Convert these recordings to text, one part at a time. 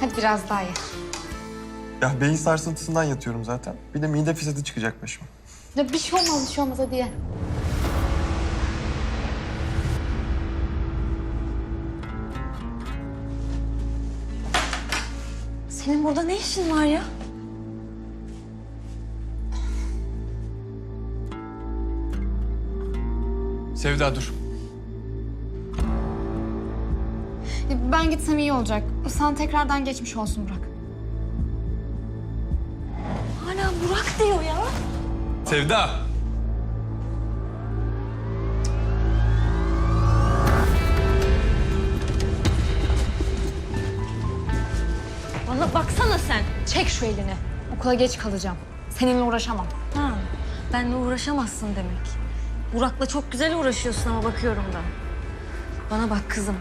Hadi biraz daha ye. Ya beyin sarsıntısından yatıyorum zaten. Bir de mide fesatı çıkacak başıma. Ya bir şey olmaz, bir şey olmaz hadi ye. Senin burada ne işin var ya? Sevda dur. Ben gitsem iyi olacak. Sana tekrardan geçmiş olsun Burak. Hala Burak diyor ya. Sevda! Bana baksana sen. Çek şu elini. Okula geç kalacağım. Seninle uğraşamam. Ha, benle uğraşamazsın demek. Burak'la çok güzel uğraşıyorsun ama bakıyorum da. Bana bak kızım.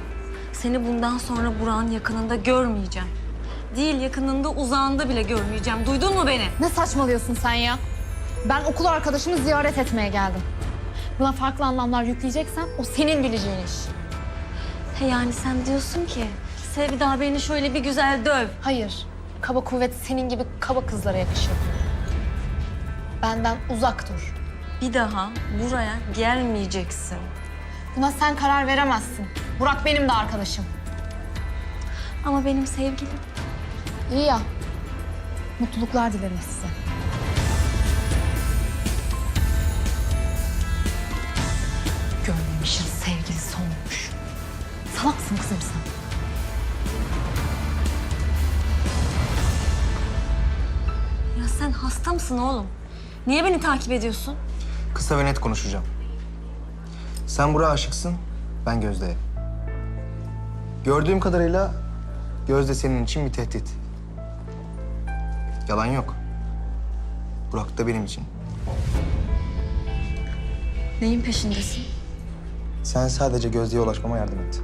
Seni bundan sonra Burak'ın yakınında görmeyeceğim. Değil yakınında uzağında bile görmeyeceğim. Duydun mu beni? Ne saçmalıyorsun sen ya? Ben okul arkadaşımı ziyaret etmeye geldim. Buna farklı anlamlar yükleyeceksen o senin bileceğin iş. He yani sen diyorsun ki Sevda beni şöyle bir güzel döv. Hayır. Kaba kuvvet senin gibi kaba kızlara yakışır. Benden uzak dur. Bir daha buraya gelmeyeceksin. Buna sen karar veremezsin. Burak benim de arkadaşım. Ama benim sevgilim. İyi ya. Mutluluklar dilerim size. Görmemişin sevgilisi olmuş. Salaksın kızım sen. Ya sen hasta mısın oğlum? Niye beni takip ediyorsun? Kısa ve net konuşacağım. Sen Burak'a aşıksın, ben Gözde'ye. Gördüğüm kadarıyla Gözde senin için bir tehdit. Yalan yok. Burak da benim için. Neyin peşindesin? Sen sadece Gözde'ye ulaşmama yardım et.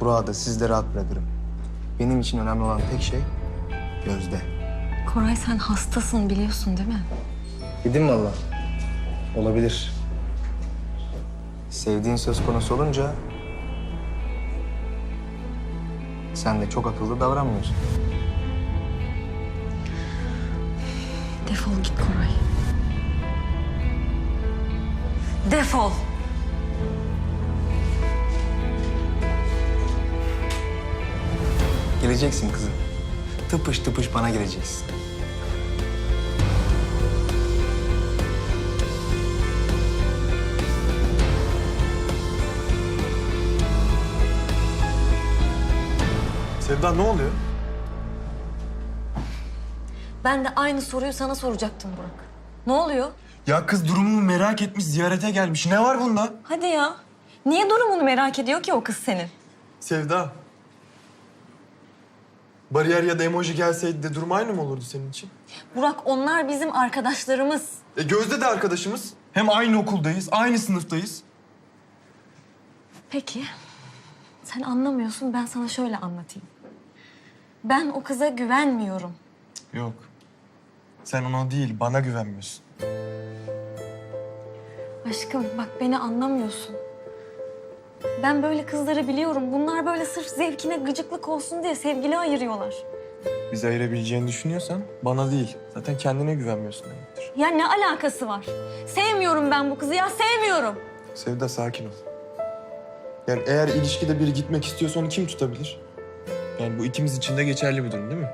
Burak'ı da siz de rahat bırakırım. Benim için önemli olan tek şey Gözde. Koray sen hastasın biliyorsun değil mi? Gidin valla. Olabilir. Sevdiğin söz konusu olunca... ...sen de çok akıllı davranmıyorsun. Defol git Koray. Defol. Geleceksin kızım. Tıpış tıpış bana geleceksin. Sevda ne oluyor? Ben de aynı soruyu sana soracaktım Burak. Ne oluyor? Ya kız durumumu merak etmiş, ziyarete gelmiş. Ne var bunda? Hadi ya. Niye durumunu merak ediyor ki o kız senin? Sevda. Bariyer ya da emoji gelseydi de durum aynı mı olurdu senin için? Burak onlar bizim arkadaşlarımız. E Gözde de arkadaşımız. Hem aynı okuldayız, aynı sınıftayız. Peki. Sen anlamıyorsun ben sana şöyle anlatayım. Ben o kıza güvenmiyorum. Yok. Sen ona değil, bana güvenmiyorsun. Aşkım bak beni anlamıyorsun. Ben böyle kızları biliyorum. Bunlar böyle sırf zevkine gıcıklık olsun diye sevgili ayırıyorlar. Bizi ayırabileceğini düşünüyorsan bana değil. Zaten kendine güvenmiyorsun demektir. Ya ne alakası var? Sevmiyorum ben bu kızı ya sevmiyorum. Sevda sakin ol. Yani eğer ilişkide biri gitmek istiyorsa onu kim tutabilir? Yani bu ikimiz için de geçerli bir durum değil mi?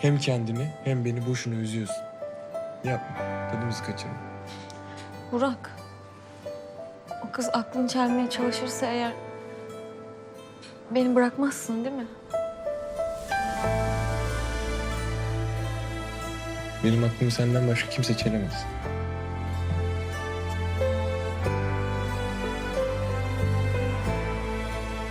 Hem kendini hem beni boşuna üzüyorsun. Yapma. Tadımızı kaçırma. Burak. O kız aklını çelmeye çalışırsa eğer... Beni bırakmazsın değil mi? Benim aklımı senden başka kimse çelemez.